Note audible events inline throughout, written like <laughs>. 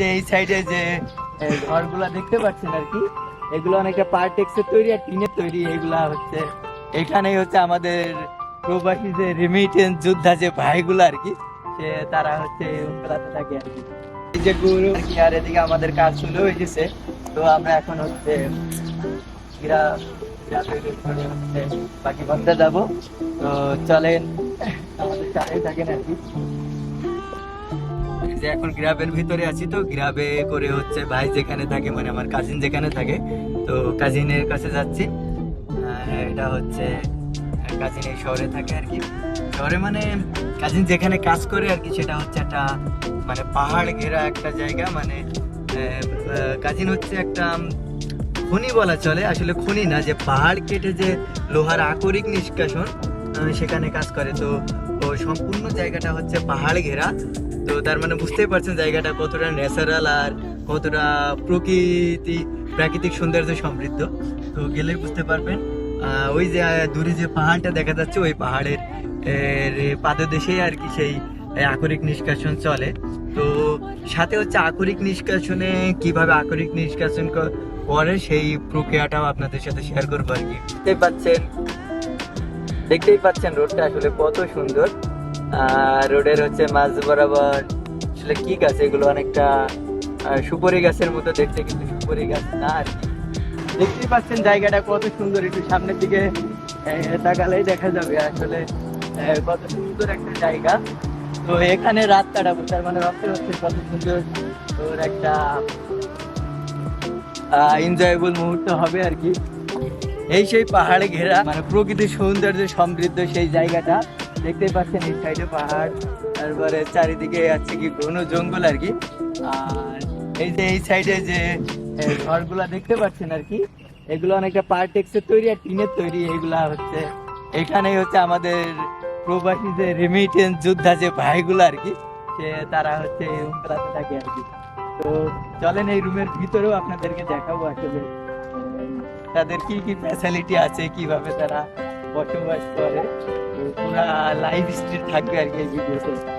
যে এই সাইডে যে ঘরগুলা দেখতে পাচ্ছেন আর কি, এগুলো অনেকটা পার্টেক্সের তৈরি আর টিনের তৈরি, এগুলা হচ্ছে, এখানেই হচ্ছে আমাদের প্রবাসী যে রেমিটেন্স যোদ্ধা যে ভাইগুলো আর কি, সে তারা হচ্ছে ওগুলাতে থাকে আর কি। এই যে গরু কি, আর এদিকে আমাদের কাজ শুরু হয়ে গেছে, তো আমরা এখন হচ্ছে বাকি বন্ধে যাব। তো চলেন, আমাদের সাথে থাকেন আর কি। যে এখন গ্রামের ভিতরে আছি তো, গ্রামে করে হচ্ছে ভাই যেখানে থাকে মানে আমার কাজিন যেখানে থাকে, তো কাজিনের কাছে যাচ্ছি। এটা হচ্ছে কাজিন এই শহরে থাকে আর কি। শহরে মানে কাজিন যেখানে কাজ করে আর কি, সেটা হচ্ছে একটা মানে পাহাড় ঘেরা একটা জায়গা মানে কাজিন হচ্ছে একটা খনি বলা চলে। আসলে খনি না, যে পাহাড় কেটে যে লোহার আকরিক নিষ্কাশন সেখানে কাজ করে। তো সম্পূর্ণ জায়গাটা হচ্ছে পাহাড় ঘেরা। তো তার মানে বুঝতেই পারছেন জায়গাটা কতটা ন্যাচারাল আর কতটা প্রকৃতি, প্রাকৃতিক সৌন্দর্য সমৃদ্ধ। তো গেলে বুঝতে পারবেন। ওই যে দূরে যে পাহাড়টা দেখা যাচ্ছে, ওই পাহাড়ের পাদদেশেই আর কি সেই আকরিক নিষ্কাশন চলে। তো সাথে হচ্ছে আকরিক নিষ্কাশনে কীভাবে আকরিক নিষ্কাশন করে সেই প্রক্রিয়াটাও আপনাদের সাথে শেয়ার করব আর কি। দেখতেই পাচ্ছেন দেখতেই পাচ্ছেন রোডটা আসলে কত সুন্দর। রোডের হচ্ছে মাঝ বরাবর। আসলে কি গাছ? এগুলো অনেকটা সুপারি গাছের মতো দেখতে, কিন্তু সুপারি গাছ না আর দেখতেই পাচ্ছেন জায়গাটা কত সুন্দর। একটু সামনের দিকে তাকালেই দেখা যাবে আসলে কত সুন্দর একটা জায়গা। তো এখানে রাত কাটাবো, তার মানে ভাবতে হচ্ছে কত সুন্দর তোর একটা এনজয়েবল মুহূর্ত হবে আর কি। এই সেই পাহাড়ে ঘেরা মানে প্রকৃতির সৌন্দর্য সমৃদ্ধ সেই জায়গাটা। দেখতেই পাচ্ছেন, এই সাইডে পাহাড়, তারপরে চারিদিকে আছে কি ঘন জঙ্গল আর কি। আর এই যে এই সাইডে যে ঘরগুলা দেখতে পাচ্ছেন আর কি, এগুলো অনেকটা পার্টেক্সের তৈরি আর টিনের তৈরি এগুলা হচ্ছে, এখানেই হচ্ছে আমাদের প্রবাসী যে রেমিটেন্স যোদ্ধা যে ভাইগুলো আর কি, সে তারা হচ্ছে এই রুমগুলাতে থাকে আর কি। তো চলেন এই রুমের ভিতরেও আপনাদেরকে দেখাবো আসলে তাদের কি কি ফ্যাসিলিটি আছে, কীভাবে তারা লাইফ স্ট্রিট থাকবে আর কি ভিডিওতে তো।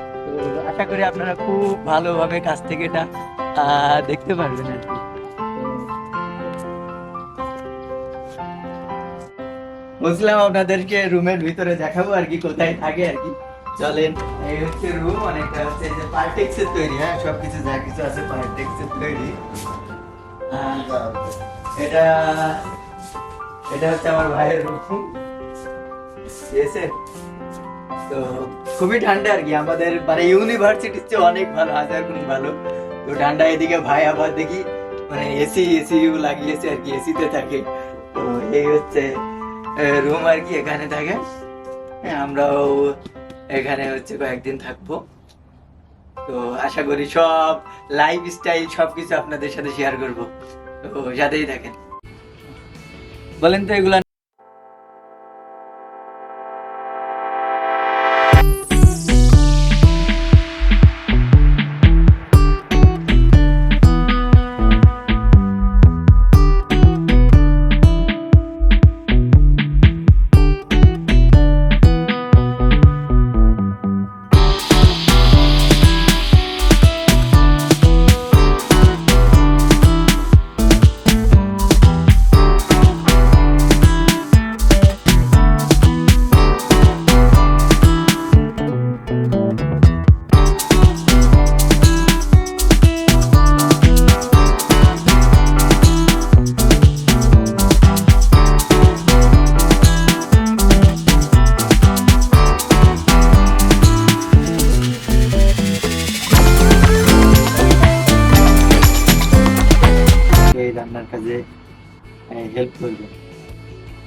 আশা করি আপনারা খুব ভালোভাবে কাছ থেকে এটা দেখতে পারবেন আর কি। বুঝলাম আপনাদেরকে রুমের ভিতরে দেখাবো আর কি, কোথায় থাকে আর কি। চলেন, এই হচ্ছে রুম অনেকটা হচ্ছে যে পার্টেক্স এর তৈরি হ্যাঁ? সবকিছু যা কিছু আছে পার্টেক্স এর তৈরি। এটা এটা হচ্ছে আমার ভাইয়ের রুম আছে তো খুবই ঠান্ডা আর কি। আমাদের মানে ইউনিভার্সিটির চেয়ে অনেক ভালো, হাজার গুণ ভালো। তো ঠান্ডা এদিকে ভাই আবার দেখি মানে এসি এসি লাগিয়েছে আর কি এসিতে থাকে। তো এই হচ্ছে রুম আর কি এখানে থাকে। আমরাও এখানে হচ্ছে কয়েকদিন থাকব। তো আশা করি সব লাইফ স্টাইল সবকিছু আপনাদের সাথে শেয়ার করব। তো সাথেই থাকেন। বলেন তো এগুলা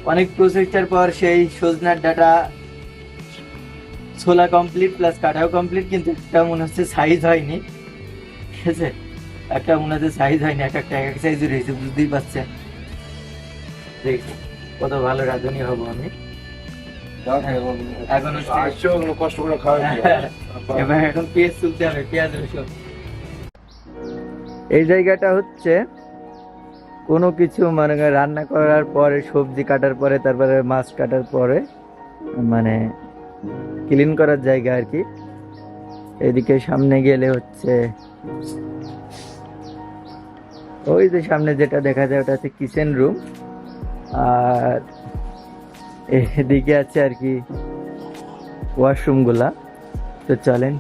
অনেক প্রসেসটার পর সেই সজনার ডাটা ছোলা কমপ্লিট প্লাস কাটাও কমপ্লিট কিন্তু একটা মনে হচ্ছে সাইজ হয়নি। ঠিক আছে? একটা মনে হচ্ছে সাইজ হয়নি এক একটা এক এক সাইজ রয়েছে বুঝতেই পারছেন? দেখ কত ভালো রাঁধুনি হব আমি। এখন হচ্ছে কষ্ট করে খাওয়া <laughs> এবার এখন পেঁয়াজ তুলতে হবে পেঁয়াজ রসুন। এই জায়গাটা হচ্ছে কোনো কিছু মানে রান্না করার পরে, সবজি কাটার পরে, তারপরে মাছ কাটার পরে মানে ক্লিন করার জায়গা আর কি। এদিকে সামনে গেলে হচ্ছে, ওই যে সামনে যেটা দেখা যায়, ওটা হচ্ছে কিচেন রুম আর এদিকে আছে আর কি ওয়াশরুমগুলা। তো চলেন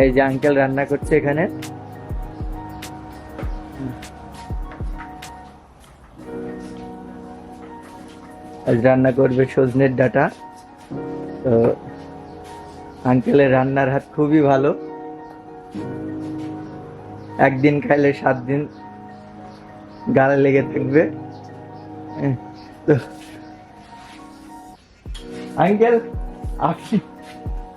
এই যে আঙ্কেল রান্না করছে এখানে। আজ রান্না করবে সজনের ডাটা। তো আঙ্কেলের রান্নার হাত খুবই ভালো। একদিন খাইলে সাত দিন গালে লেগে থাকবে। তো আঙ্কেল আপনি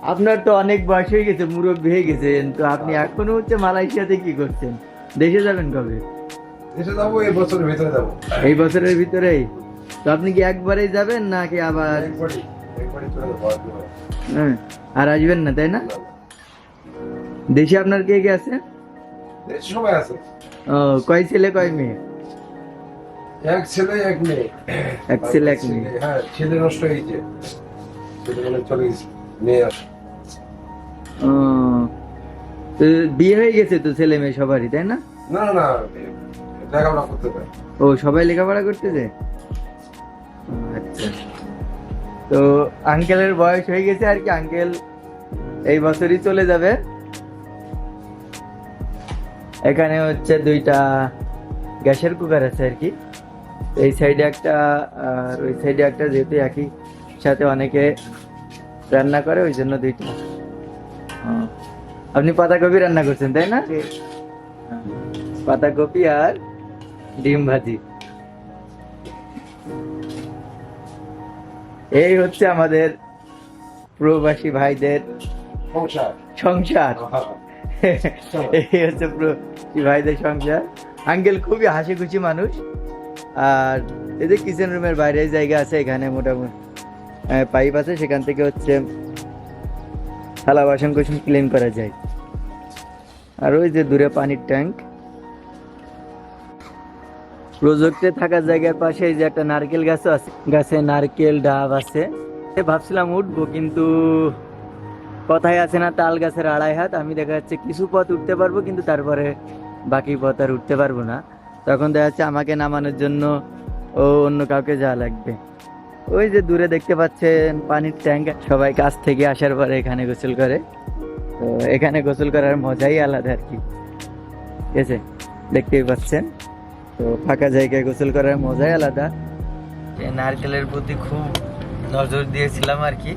আপনার তো অনেক বয়স হয়ে গেছে মুরব্বী হয়ে গেছেন তো আপনি এখনও হচ্ছে মালয়েশিয়াতে কি করছেন? দেশে যাবেন কবে? এসে যাব এই বছরের ভিতরে যাব। এই বছরের ভিতরেই? তো আপনি কি একবারেই যাবেন নাকি আবার? হ্যাঁ, আর আসবেন না তাই না? দেশে আপনার কে কে আছে? সময় আছে। ও কয় ছেলে কয় মেয়ে? এক ছেলে এক মেয়ে। এক ছেলে এক মেয়ে। হ্যাঁ ছেলে নষ্ট হয়েছে। ছেলে চলে গেছে। মেয়ে আসে বিয়ে হয়ে গেছে তো ছেলে মেয়ে সবারই তাই না? না না লেখাপড়া করতে পারে ও সবাই লেখাপড়া করতেছে? ও, আচ্ছা। তো আঙ্কেলের বয়স হয়ে গেছে আর কি আঙ্কেল এই বছরই চলে যাবে। এখানে হচ্ছে দুইটা গ্যাসের কুকার আছে আর কি। এই সাইডে একটা আর ওই সাইডে একটা যেহেতু একই সাথে অনেকে রান্না করে ওই জন্য দুইটা। আপনি পাতাকপি রান্না করছেন তাই না? পাতাকপি আর ডিম ভাজি। এই হচ্ছে আমাদের প্রবাসী ভাইদের সংসার। সংসার। এই হচ্ছে প্রবাসী ভাইদের সংসার। আঙ্কেল খুবই হাসি খুশি মানুষ। আর এই যে কিচেন রুমের বাইরে জায়গা আছে এখানে মোটামুটি পাইপ আছে, সেখান থেকে হচ্ছে থালা বাসন কুসন ক্লিন করা যায়। আর ওই যে দূরে পানির ট্যাঙ্ক প্রজেক্টে থাকার জায়গার পাশে যে একটা নারকেল গাছ আছে। গাছে নারকেল, ডাব আছে। ভাবছিলাম উঠবো, কিন্তু কথায় আছে না, তাল গাছের আড়াই হাত। আমি দেখা যাচ্ছে কিছু পথ উঠতে পারব, কিন্তু তারপরে বাকি পথ আর উঠতে পারব না। তখন দেখা যাচ্ছে আমাকে নামানোর জন্য ও অন্য কাউকে যাওয়া লাগবে। ওই যে দূরে দেখতে পাচ্ছেন পানির ট্যাঙ্ক। সবাই কাছ থেকে আসার পরে এখানে গোসল করে। তো এখানে গোসল করার মজাই আলাদা আর কি। ঠিক আছে, দেখতেই পাচ্ছেন। তো ফাঁকা জায়গায় গোসল করার মজাই আলাদা। নারকেলের প্রতি খুব নজর দিয়েছিলাম আর কি।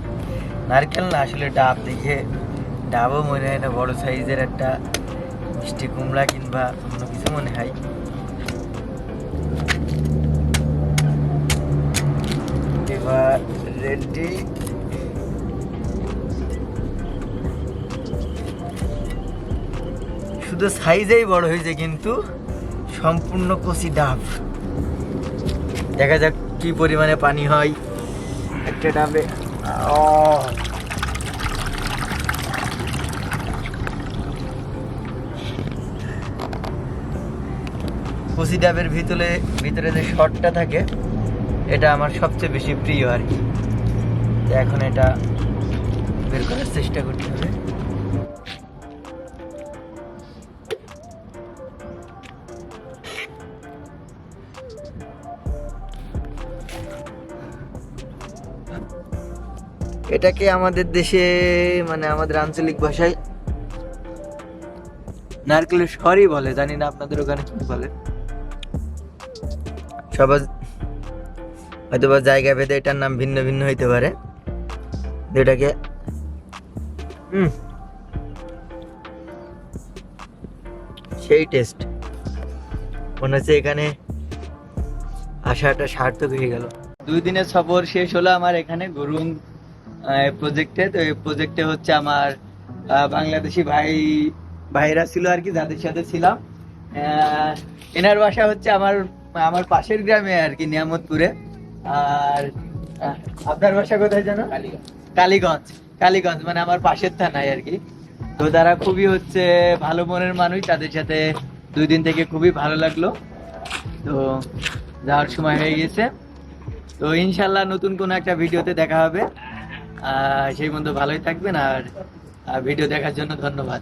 নারকেল না, আসলে ডাব দেখে ডাবও মনে হয় না বড় সাইজের একটা মিষ্টি কুমড়া কিংবা অন্য কিছু মনে হয়। রেডি শুধু সাইজেই বড় হয়েছে কিন্তু সম্পূর্ণ কচি ডাব। দেখা যাক কি পরিমাণে পানি হয়। একটা ডাবে! কচি ডাবের ভিতরে ভিতরে যে শটটা থাকে, এটা আমার সবচেয়ে বেশি প্রিয় আর কি। তো এখন এটা বের করার চেষ্টা করতে হবে। এটাকে আমাদের দেশে মানে আমাদের আঞ্চলিক ভাষায় নারকেলের সরই বলে। জানি না আপনাদের ওখানে কি বলে। সবার হয়তো বা জায়গা ভেদে এটার নাম ভিন্ন ভিন্ন হইতে পারে। এটাকে হুম। সেই টেস্ট মনে হচ্ছে এখানে আসাটা সার্থক হয়ে গেল। দুই দিনের সফর শেষ হলো আমার এখানে গরুন প্রজেক্টে তো এই প্রজেক্টে হচ্ছে আমার আহ, বাংলাদেশি ভাই ভাইরা ছিল আর কি যাদের সাথে ছিলাম। আহ, এনার বাসা হচ্ছে আমার আমার পাশের গ্রামে আর কি নিয়ামতপুরে। আর আপনার বাসা কোথায় জানো কালীগঞ্জ। কালীগঞ্জ কালীগঞ্জ মানে আমার পাশের থানায় আর কি। তো তারা খুবই হচ্ছে ভালো মনের মানুষ, তাদের সাথে দুই দিন থেকে খুবই ভালো লাগল। তো যাওয়ার সময় হয়ে গেছে। তো ইনশাল্লাহ নতুন কোনো একটা ভিডিওতে দেখা হবে। আর সেই মতো ভালোই থাকবেন। আর ভিডিও দেখার জন্য ধন্যবাদ।